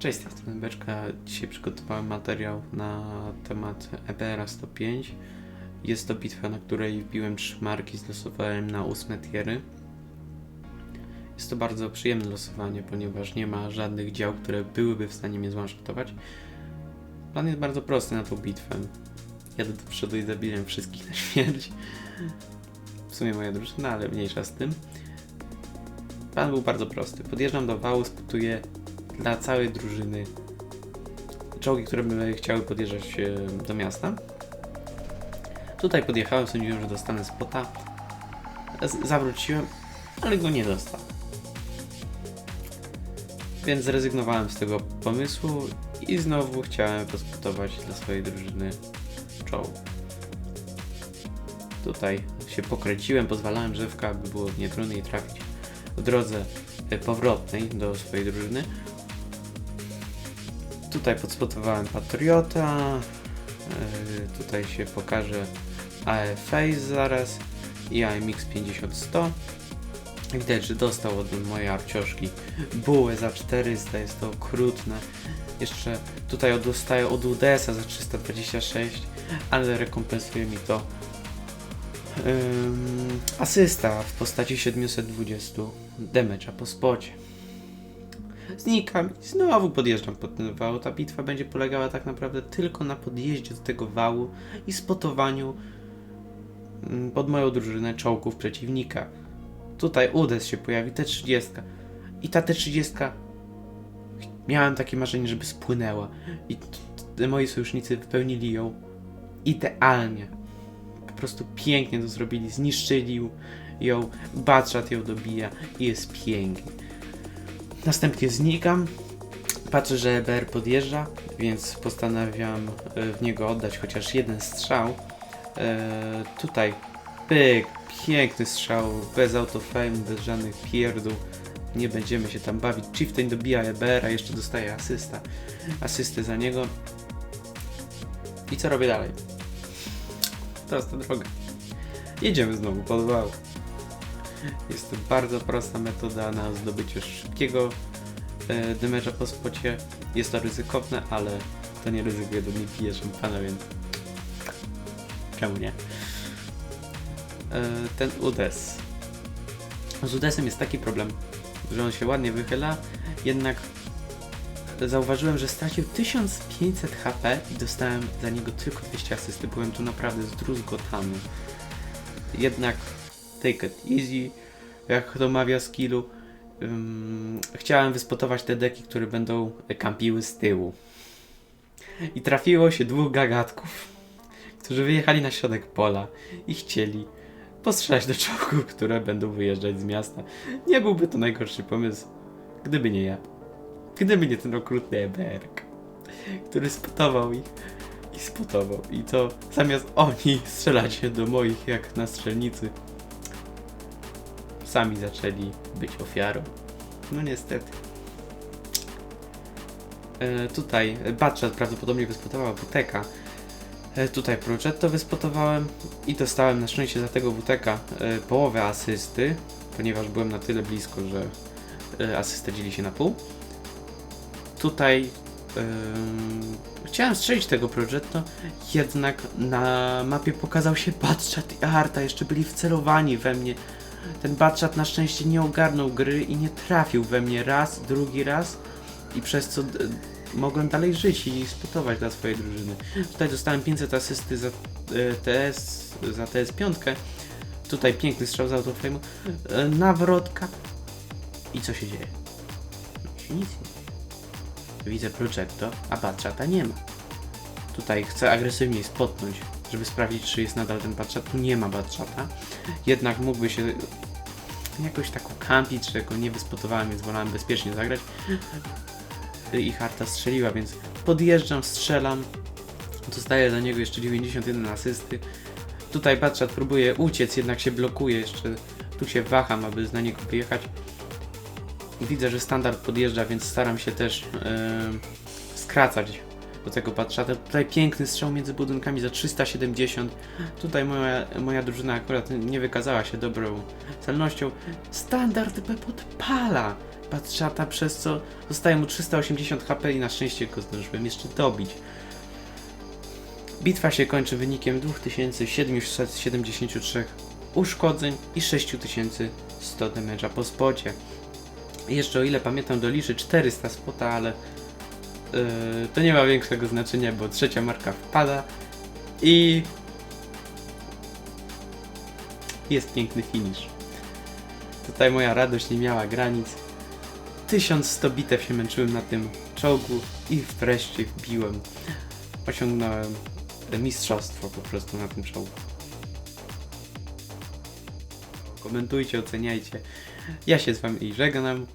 Cześć, z tej strony Beczka. Dzisiaj przygotowałem materiał na temat EBR 105. Jest to bitwa, na której wbiłem trzy marki, zlosowałem na ósme tiery. Jest to bardzo przyjemne losowanie, ponieważ nie ma żadnych dział, które byłyby w stanie mnie zwanshotować. Plan jest bardzo prosty na tą bitwę. Jadę do przodu i zabijam wszystkich na śmierć. W sumie moja drużyna, ale mniejsza z tym. Plan był bardzo prosty. Podjeżdżam do wału, skutuję dla całej drużyny czołgi, które by chciały podjeżdżać e, do miasta. Tutaj podjechałem, sądziłem, że dostanę spota. Zawróciłem, ale go nie dostał. Więc zrezygnowałem z tego pomysłu i znowu chciałem pospotować dla swojej drużyny czołg. Tutaj się pokręciłem, pozwalałem drzewka, aby było nietrudniej trafić w drodze e, powrotnej do swojej drużyny. Tutaj podspotowałem Patriota. Yy, tutaj się pokaże AFA zaraz i AMX 50-100. Widać, że dostał od mojej arcioszki bułę za 400, jest to okrutne. Jeszcze tutaj dostaję od UDS-a za 326, ale rekompensuje mi to ym, asysta w postaci 720 damage'a po spocie. Znikam i znowu podjeżdżam pod ten wał. Ta bitwa będzie polegała tak naprawdę tylko na podjeździe do tego wału i spotowaniu mm, pod moją drużynę czołgów przeciwnika. Tutaj Udes się pojawi, T30. I ta T30 miałem takie marzenie, żeby spłynęła. I moi sojusznicy wypełnili ją idealnie. Po prostu pięknie to zrobili, zniszczyli ją, Batshot ją dobija i jest pięknie. Następnie znikam. Patrzę, że EBR podjeżdża, więc postanawiam e, w niego oddać chociaż jeden strzał. E, tutaj pyk, piękny strzał, bez autofame, bez żadnych pierdół. Nie będziemy się tam bawić. Chieftain dobija EBR, a jeszcze dostaje asysta. Asystę za niego. I co robię dalej? Prosta droga. Jedziemy znowu pod wał. Jest to bardzo prosta metoda na zdobycie szybkiego e, damage'a po spocie. Jest to ryzykowne, ale to nie ryzykuje, do mnie pije szampana, więc czemu nie? E, ten UDES. Z UDESem jest taki problem, że on się ładnie wychyla, jednak zauważyłem, że stracił 1500 HP i dostałem za niego tylko 200 asysty. Byłem tu naprawdę zdruzgotany. Jednak take it easy, jak to mawia skillu. Ym, chciałem wyspotować te deki, które będą kampiły z tyłu. I trafiło się dwóch gagatków, którzy wyjechali na środek pola i chcieli postrzelać do czołgów, które będą wyjeżdżać z miasta. Nie byłby to najgorszy pomysł, gdyby nie ja. Gdyby nie ten okrutny Eberk, który spotował ich i spotował. I to zamiast oni strzelać do moich jak na strzelnicy, sami zaczęli być ofiarą. No niestety. E, tutaj Batchat prawdopodobnie wyspotował WTK. E, tutaj Progetto wyspotowałem i dostałem na szczęście za tego WTK e, połowę asysty, ponieważ byłem na tyle blisko, że e, asystę dzieli się na pół. Tutaj em, chciałem strzelić tego Progetto, jednak na mapie pokazał się Batchat i Arta, jeszcze byli wcelowani we mnie. Ten Batchat na szczęście nie ogarnął gry i nie trafił we mnie raz, drugi raz i przez co mogłem dalej żyć i spotować dla swojej drużyny. Tutaj dostałem 500 asysty za e, TS, za TS5. Tutaj piękny strzał z autoframe'u. E, nawrotka. I co się dzieje? No się nic nie dzieje. Widzę Projecto, a Batchata nie ma. Tutaj chcę agresywniej spotnąć, żeby sprawdzić, czy jest nadal ten Batchat. Tu nie ma Batchata. Jednak mógłby się jakoś tak ukampić, że go nie wyspotowałem, więc wolałem bezpiecznie zagrać. I Harta strzeliła, więc podjeżdżam, strzelam. Dostaję za niego jeszcze 91 asysty. Tutaj Batchat próbuje uciec, jednak się blokuje jeszcze. Tu się waham, aby na niego wyjechać. Widzę, że standard podjeżdża, więc staram się też em, skracać do tego Batchata. Tutaj piękny strzał między budynkami za 370. Tutaj moja, moja drużyna akurat nie wykazała się dobrą celnością. Standard B podpala! patrzata, przez co zostaje mu 380 HP i na szczęście go zdążyłem jeszcze dobić. Bitwa się kończy wynikiem 2773 uszkodzeń i 6100 damage'a po spocie. Jeszcze o ile pamiętam doliczy 400 spota, ale to nie ma większego znaczenia, bo trzecia marka wpada i jest piękny finish. Tutaj moja radość nie miała granic. 1100 bitew się męczyłem na tym czołgu i wreszcie wbiłem. Osiągnąłem mistrzostwo po prostu na tym czołgu. Komentujcie, oceniajcie. Ja się z wami żegnam.